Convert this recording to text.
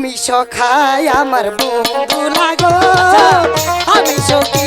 তুমি সখায় আমার বন্ধু লাগো। আমি সখী